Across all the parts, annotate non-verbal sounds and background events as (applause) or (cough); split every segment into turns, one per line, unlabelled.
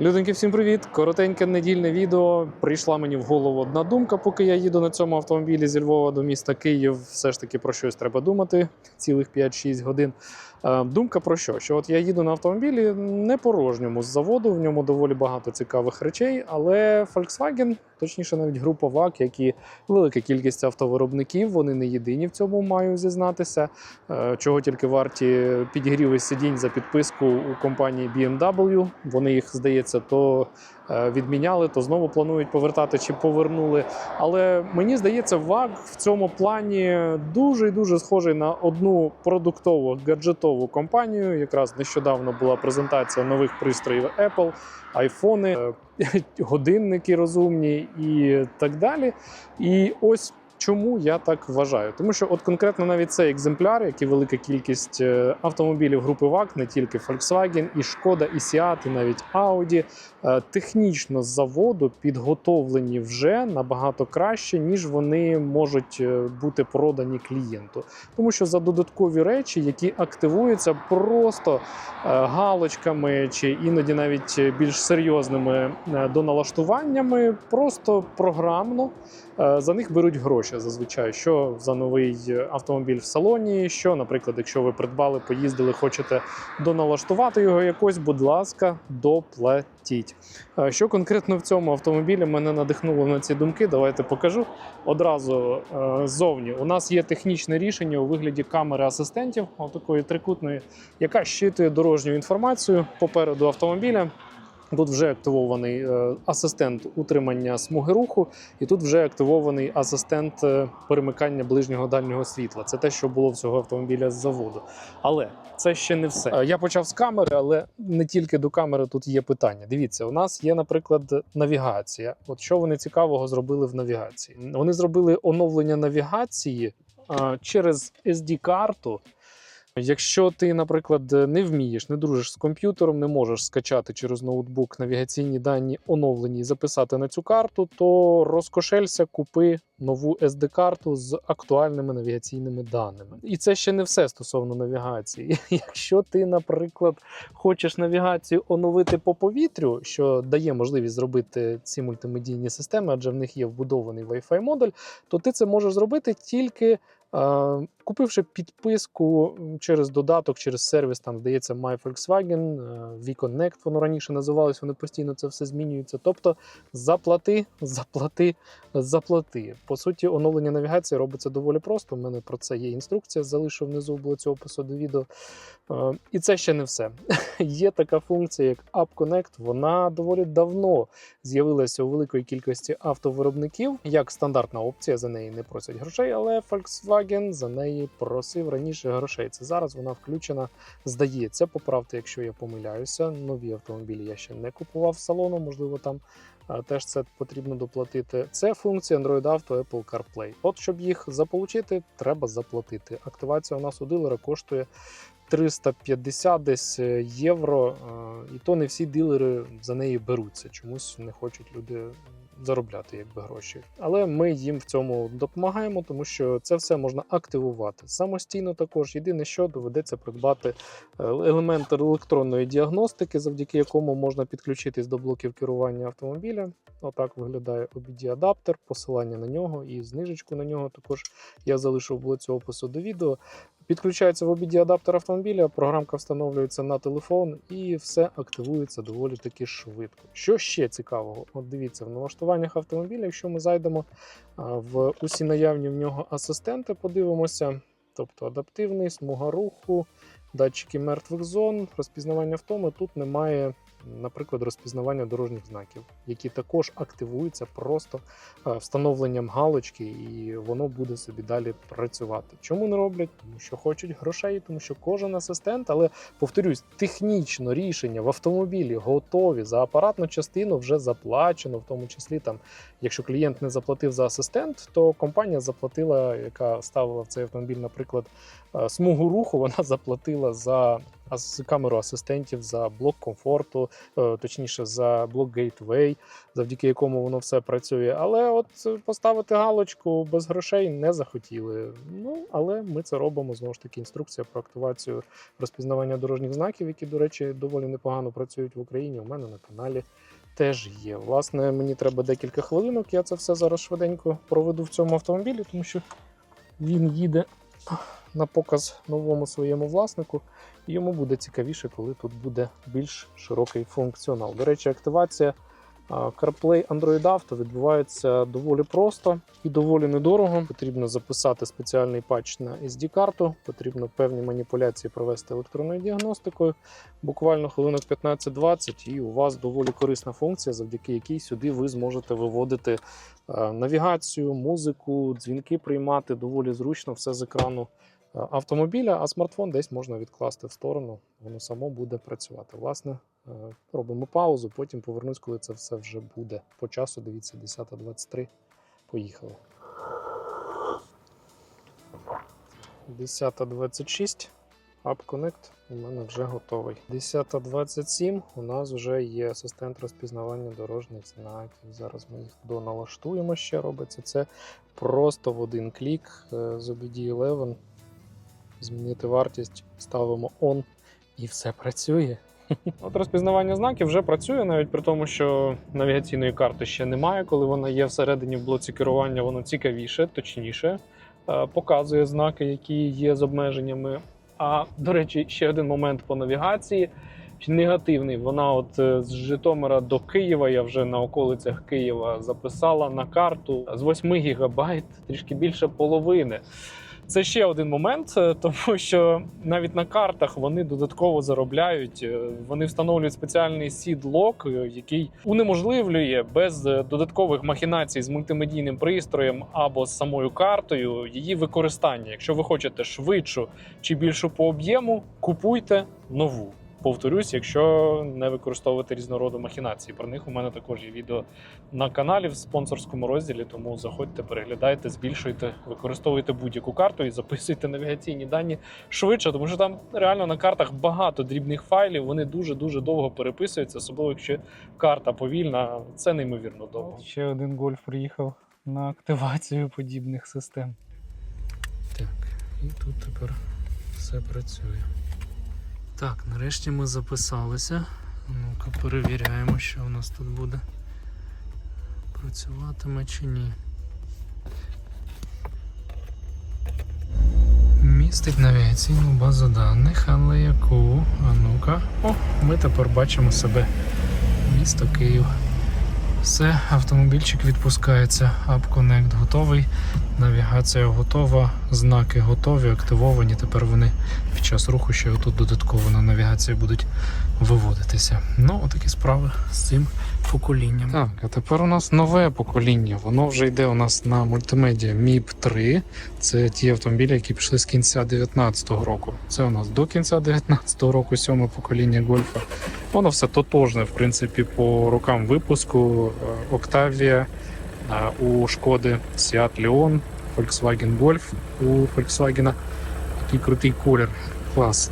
Люденьки, всім привіт! Коротеньке недільне відео. Прийшла мені в голову одна думка, поки я їду на цьому автомобілі зі Львова до міста Київ. Все ж таки про щось треба думати цілих 5-6 годин. Е, Думка про що? Що от я їду на автомобілі не порожньому з заводу, в ньому доволі багато цікавих речей, але Volkswagen, точніше, навіть група ВАК, як і велика кількість автовиробників, вони не єдині в цьому маю зізнатися. Е, Чого тільки варті підігріви сидінь за підписку у компанії BMW. Вони їх, здається, то відміняли, то знову планують повертати чи повернули. Але мені здається, ВАГ в цьому плані дуже і дуже схожий на одну продуктову гаджетову компанію. Якраз нещодавно була презентація нових пристроїв Apple, айфони, е, (laughs) годинники розумні і так далі. І ось. Чому я так вважаю? Тому що, от конкретно навіть цей екземпляр, як і велика кількість е, автомобілів групи ВАК, не тільки Volkswagen, і Шкода, і Seat, і навіть Audi, е, технічно з заводу підготовлені вже набагато краще, ніж вони можуть е, бути продані клієнту. Тому що за додаткові речі, які активуються просто галочками чи іноді навіть більш серйозними доналаштуваннями, просто програмно за них беруть гроші зазвичай. Що за новий автомобіль в салоні, що, наприклад, якщо ви придбали, поїздили, хочете доналаштувати його якось, будь ласка, доплатіть. Що конкретно в цьому автомобілі мене надихнуло на ці думки, давайте покажу. Одразу е, ззовні у нас є технічне рішення у вигляді камери асистентів, такої трикутної, яка щитує дорожню інформацію попереду автомобіля. Тут вже активований е, асистент утримання смуги руху, і тут вже активований асистент е, перемикання ближнього дальнього світла. Це те, що було в цього автомобіля з заводу. Але це ще не все. Е, Я почав з камери, але не тільки до камери тут є питання. Дивіться, у нас є, наприклад, навігація. От що вони цікавого зробили в навігації? Вони зробили оновлення навігації через SD-карту. Якщо ти, наприклад, не вмієш, не дружиш з комп'ютером, не можеш скачати через ноутбук навігаційні дані оновлені і записати на цю карту, то розкошелься, купи нову SD-карту з актуальними навігаційними даними. І це ще не все стосовно навігації. (laughs) Якщо ти, наприклад, хочеш навігацію оновити по повітрю, що дає можливість зробити ці мультимедійні системи, адже в них є вбудований Wi-Fi модуль, то ти це можеш зробити тільки. Купивши підписку через додаток, через сервіс, там здається, My Volkswagen, е, VConnect, воно раніше називалось, вони постійно це все змінюється. Тобто заплати, заплати, заплати. По суті, оновлення навігації робиться доволі просто. У мене про це є інструкція, залишив внизу було цього опису до відео. Е, І це ще не все. (laughs) Є така функція, як App Connect. Вона доволі давно з'явилася у великої кількості автовиробників як стандартна опція. За неї не просять грошей, але Volkswagen за неї просив раніше грошей. Це зараз вона включена. Здається, поправте, якщо я помиляюся. Нові автомобілі я ще не купував з салону, можливо, там. Теж це потрібно доплатити. Це функція Android Auto Apple CarPlay. От щоб їх заполучити, треба заплатити. Активація у нас у дилера коштує 350 десь е, євро, е, і то не всі дилери за неї беруться. Чомусь не хочуть люди заробляти якби гроші. Але ми їм в цьому допомагаємо, тому що це все можна активувати самостійно. Також єдине, що доведеться придбати е, елемент електронної діагностики, завдяки якому можна підключитись до блоків керування автомобіля. Отак виглядає OBD-адаптер, посилання на нього і знижечку на нього також я залишив було цього опису до відео. Підключається в обіді адаптер автомобіля, програмка встановлюється на телефон і все активується доволі таки швидко. Що ще цікавого? От дивіться, в налаштуваннях автомобіля, якщо ми зайдемо в усі наявні в нього асистенти, подивимося, тобто адаптивний, смуга руху, датчики мертвих зон, розпізнавання втоми, тут немає. Наприклад, розпізнавання дорожніх знаків, які також активуються просто е, встановленням галочки, і воно буде собі далі працювати. Чому не роблять? Тому що хочуть грошей, тому що кожен асистент, але повторюсь, технічно рішення в автомобілі готові за апаратну частину вже заплачено, в тому числі там, якщо клієнт не заплатив за асистент, то компанія заплатила, яка ставила в цей автомобіль, наприклад, е, смугу руху, (laughs) вона заплатила за з камеру асистентів за блок комфорту, е, точніше за блок гейтвей, завдяки якому воно все працює. Але от поставити галочку без грошей не захотіли. Ну але ми це робимо знову ж таки. Інструкція про активацію розпізнавання дорожніх знаків, які, до речі, доволі непогано працюють в Україні. У мене на каналі теж є. Власне, мені треба декілька хвилинок. Я це все зараз швиденько проведу в цьому автомобілі, тому що він їде на показ новому своєму власнику. І йому буде цікавіше, коли тут буде більш широкий функціонал. До речі, активація CarPlay Android Auto відбувається доволі просто і доволі недорого. Потрібно записати спеціальний патч на SD-карту, потрібно певні маніпуляції провести електронною діагностикою. Буквально хвилинок 15-20, і у вас доволі корисна функція, завдяки якій сюди ви зможете виводити е, навігацію, музику, дзвінки приймати доволі зручно все з екрану автомобіля, а смартфон десь можна відкласти в сторону, воно само буде працювати. Власне, е, робимо паузу, потім повернусь, коли це все вже буде. По часу дивіться 10.23. Поїхали. 10.26. App Connect у мене вже готовий. 10.27 у нас вже є асистент розпізнавання дорожніх знаків. Зараз ми їх доналаштуємо ще робиться. Це просто в один клік е, з OBD11. Змінити вартість, ставимо on і все працює. (laughs) От розпізнавання знаків вже працює, навіть при тому, що навігаційної карти ще немає. Коли вона є всередині в блоці керування, воно цікавіше, точніше е, показує знаки, які є з обмеженнями. А до речі, ще один момент по навігації. Негативний. Вона от е, з Житомира до Києва, я вже на околицях Києва записала на карту з 8 гігабайт, трішки більше половини. Це ще один момент, е, тому що навіть на картах вони додатково заробляють. Е, Вони встановлюють спеціальний сід-лок, е, який унеможливлює без додаткових махінацій з мультимедійним пристроєм або з самою картою її використання. Якщо ви хочете швидшу чи більшу по об'єму, купуйте нову. Повторюсь, якщо не використовувати різнороду махінації. Про них у мене також є відео на каналі в спонсорському розділі. Тому заходьте, переглядайте, збільшуйте, використовуйте будь-яку карту і записуйте навігаційні дані швидше, тому що там реально на картах багато дрібних файлів. Вони дуже дуже довго переписуються, особливо якщо карта повільна. Це неймовірно довго.
Ще один гольф приїхав на активацію подібних систем.
Так, і тут тепер все працює. Так, нарешті ми записалися. Ну-ка перевіряємо, що у нас тут буде. Працюватиме чи ні. Містить навігаційну базу даних, але яку? А ну-ка. О, ми тепер бачимо себе. Місто Київ. Все, автомобільчик відпускається. Connect готовий. Навігація готова, знаки готові, активовані. Тепер вони під час руху ще отут додатково на навігацію будуть виводитися. Ну, отакі справи з цим поколінням. Так, а тепер у нас нове покоління. Воно вже йде у нас на мультимедіа MIP 3. Це ті автомобілі, які пішли з кінця 2019 року. Це у нас до кінця 2019 року сьоме покоління гольфа. Воно все тотожне, в принципі, по рокам випуску. Е, Octavia, е, у Шкоди Seat Leon, Volkswagen Golf у Volkswagen. Такий крутий колір. Клас.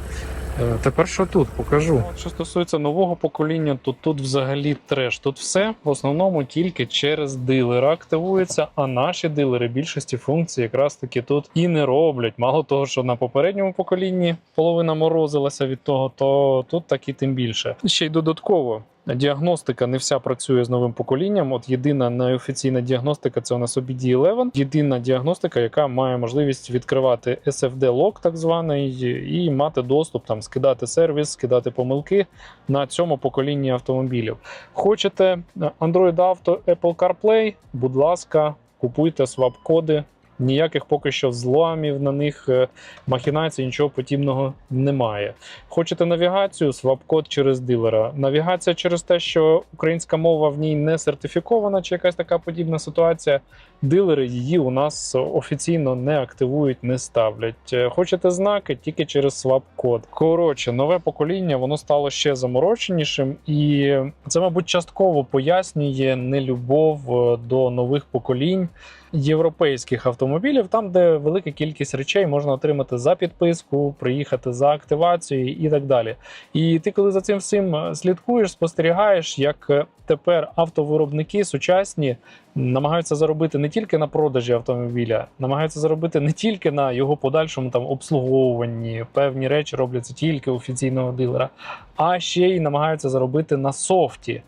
Е, Тепер що тут? Покажу. Що стосується нового покоління, то тут взагалі треш. Тут все в основному тільки через дилера активується, а наші дилери більшості функцій якраз таки тут і не роблять. Мало того, що на попередньому поколінні половина морозилася від того, то тут так і тим більше. Ще й додатково. Діагностика не вся працює з новим поколінням. От єдина неофіційна діагностика це у нас OBD11. Єдина діагностика, яка має можливість відкривати SFD лог, так званий, і мати доступ там скидати сервіс, скидати помилки на цьому поколінні автомобілів. Хочете Android Auto, Apple CarPlay? Будь ласка, купуйте свап-коди. Ніяких поки що зламів на них, е, махінацій, нічого подібного немає. Хочете навігацію, свап-код через дилера. Навігація через те, що українська мова в ній не сертифікована, чи якась така подібна ситуація. Дилери її у нас офіційно не активують, не ставлять. Е, Хочете знаки тільки через свап-код. Коротше, нове покоління воно стало ще замороченішим, і це, мабуть, частково пояснює нелюбов е, до нових поколінь європейських автомобілів там, де велика кількість речей можна отримати за підписку, приїхати за активацією і так далі. І ти, коли за цим всім е, слідкуєш, спостерігаєш, як тепер автовиробники сучасні намагаються заробити не тільки на продажі автомобіля, намагаються заробити не тільки на його подальшому там обслуговуванні. Певні речі робляться тільки офіційного дилера, а ще й намагаються заробити на софті.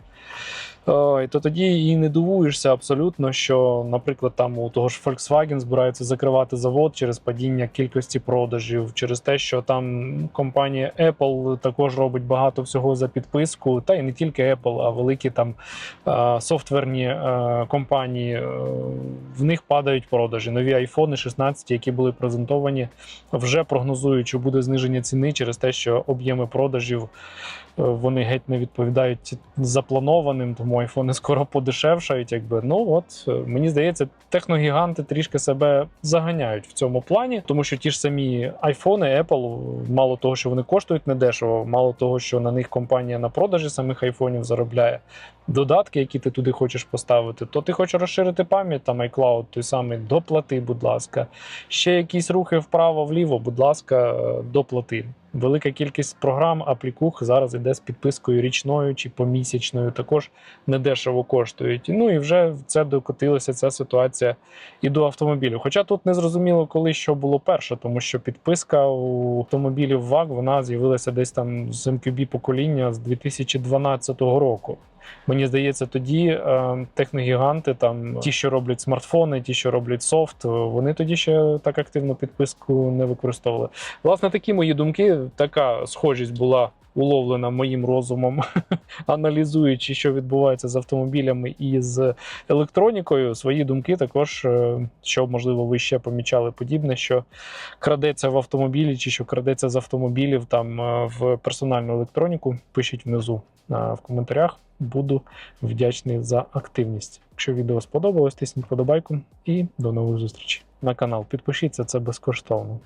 Ой, то тоді і не дивуєшся абсолютно, що, наприклад, там у того ж Volkswagen збираються закривати завод через падіння кількості продажів, через те, що там компанія Apple також робить багато всього за підписку, та й не тільки Apple, а великі там е, софтверні е, компанії. е, В них падають продажі. Нові iPhone 16, які були презентовані, вже прогнозують, що буде зниження ціни через те, що об'єми продажів е, вони геть не відповідають запланованим, тому айфони скоро подешевшають. Якби ну от е, мені здається, техногіганти трішки себе заганяють в цьому плані, тому що ті ж самі айфони, Apple, мало того, що вони коштують недешево, мало того, що на них компанія на продажі самих айфонів заробляє. Додатки, які ти туди хочеш поставити, то ти хочеш розширити пам'ять там iCloud, той самий доплати, будь ласка. Ще якісь рухи вправо-вліво, будь ласка, е, доплати. Велика кількість програм, аплікух зараз іде з підпискою річною чи помісячною, також недешево коштують. Ну і вже це докотилася ця ситуація і до автомобілів. Хоча тут не зрозуміло, коли що було перше, тому що підписка у автомобілів ВАГ вона з'явилася десь там з MQB покоління з 2012 року. Мені здається, тоді е, техногіганти, там ті, що роблять смартфони, ті, що роблять софт, вони тоді ще так активно підписку не використовували. Власне, такі мої думки, така схожість була уловлена моїм розумом, (laughs) аналізуючи, що відбувається з автомобілями і з електронікою. Свої думки також, е, що можливо ви ще помічали подібне, що крадеться в автомобілі, чи що крадеться з автомобілів там е, в персональну електроніку. Пишіть внизу е, в коментарях. Буду вдячний за активність. Якщо відео сподобалось, тисніть подобайку і до нових зустрічей на канал. Підпишіться, це безкоштовно.